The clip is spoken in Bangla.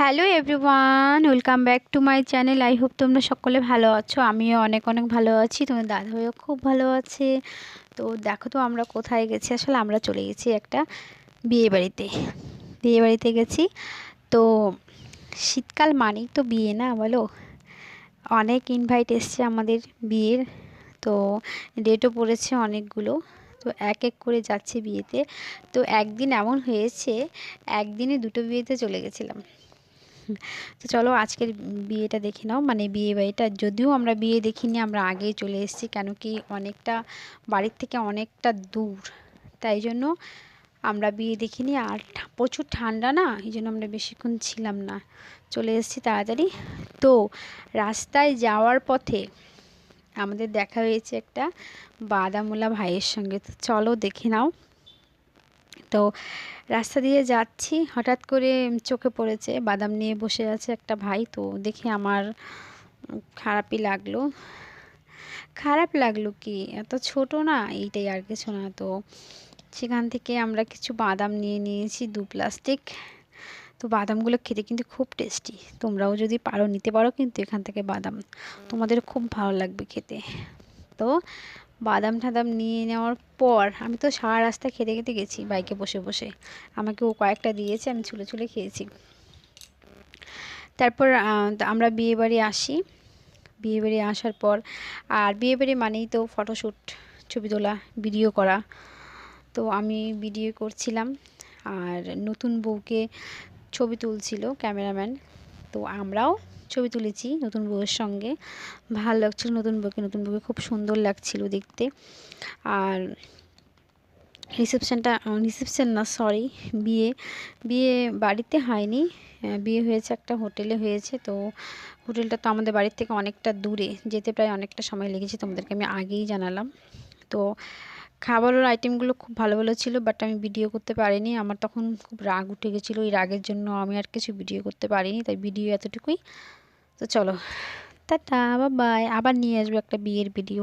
Hello everyone, welcome back to my channel. I hope তোমরা সকলে ভালো আছো, আমিও অনেক অনেক ভালো আছি, তোমার দাদা ভাইও খুব ভালো আছে। তো দেখো তো আমরা কোথায় গেছি, আসলে আমরা চলে গেছি একটা বিয়ে বাড়িতে বিয়ে বাড়িতে গেছি, তো শীতকাল মানেই তো বিয়ে না বলো? অনেক ইনভাইট এসছে আমাদের বিয়ের, তো ডেটও পড়েছে অনেকগুলো। তো এক এক করে যাচ্ছে বিয়েতে। তো একদিন এমন হয়েছে, একদিনে দুটো বিয়েতে চলে গেছিলাম। তো চলো আজকের বিয়েটা দেখে নাও। মানে বিয়ে বাড়িটা যদিও আমরা বিয়ে দেখিনি, আমরা আগেই চলে এসেছি, কেন কি অনেকটা বাড়ির থেকে অনেকটা দূর। তাই জন্য আমরা বিয়ে দেখিনি। আর প্রচুর ঠান্ডা না, এই জন্য আমরা বেশিক্ষণ ছিলাম না। চলে এসেছি তাড়াতাড়ি। তো রাস্তায় যাওয়ার পথে আমাদের দেখা হয়েছে একটা বাদামোলা ভাইয়ের সঙ্গে। তো চলো দেখে নাও। তো রাস্তা দিয়ে যাচ্ছি। হঠাৎ করে চোখে পড়েছে, বাদাম নিয়ে বসে আছে একটা ভাই। তো দেখে আমার খারাপই লাগল। খারাপ লাগল কি? এত ছোট না, এইটাই আর কিছু না। তো সেখান থেকে আমরা কিছু বাদাম নিয়ে নিয়েছি, দু প্লাস্টিক। তো বাদামগুলো খেতে কিন্তু খুব টেস্টি। তোমরাও যদি পারো, নিতে পারো কিন্তু এখান থেকে বাদাম। তোমাদের খুব ভালো লাগবে খেতে। তো বাদাম ঠাদাম নিয়ে নেওয়ার পর আমি তো সারা রাস্তা খেতে খেতে গেছি বাইকে বসে বসে। আমাকে ও কয়েকটা দিয়েছে, আমি ছুলে ছুলে খেয়েছি। তারপর আমরা বিয়ে বাড়ি আসি। বিয়ে বাড়ি আসার পর, আর বিয়ে বাড়ি মানেই তো ফটোশ্যুট ছবি তোলা, ভিডিও করা। তো আমি ভিডিও করছিলাম, আর নতুন বউকে ছবি তুলছিল ক্যামেরাম্যান। তো আমরাও ছবি তুলেছি নতুন বউয়ের সঙ্গে। ভালো লাগছিল নতুন বউকে নতুন বউকে খুব সুন্দর লাগছিল দেখতে। আর রিসেপশানটা রিসেপশান না সরি বিয়ে বিয়ে বাড়িতে হয়নি। বিয়ে হয়েছে একটা, হোটেলে হয়েছে। তো হোটেলটা তো আমাদের বাড়ির থেকে অনেকটা দূরে, যেতে প্রায় অনেকটা সময় লেগেছে তোমাদেরকে আমি আগেই জানালাম। তো খাবারের আইটেমগুলো খুব ভালো ভালো ছিল বাট আমি ভিডিও করতে পারিনি। আমার তখন খুব রাগ উঠে গেছিল ওই রাগের জন্য, আমি আর কিছু ভিডিও করতে পারিনি, তাই ভিডিও এতটুকুই। তো চলো, টাটা বাই আবার নিয়ে আসব একটা বিয়ের ভিডিও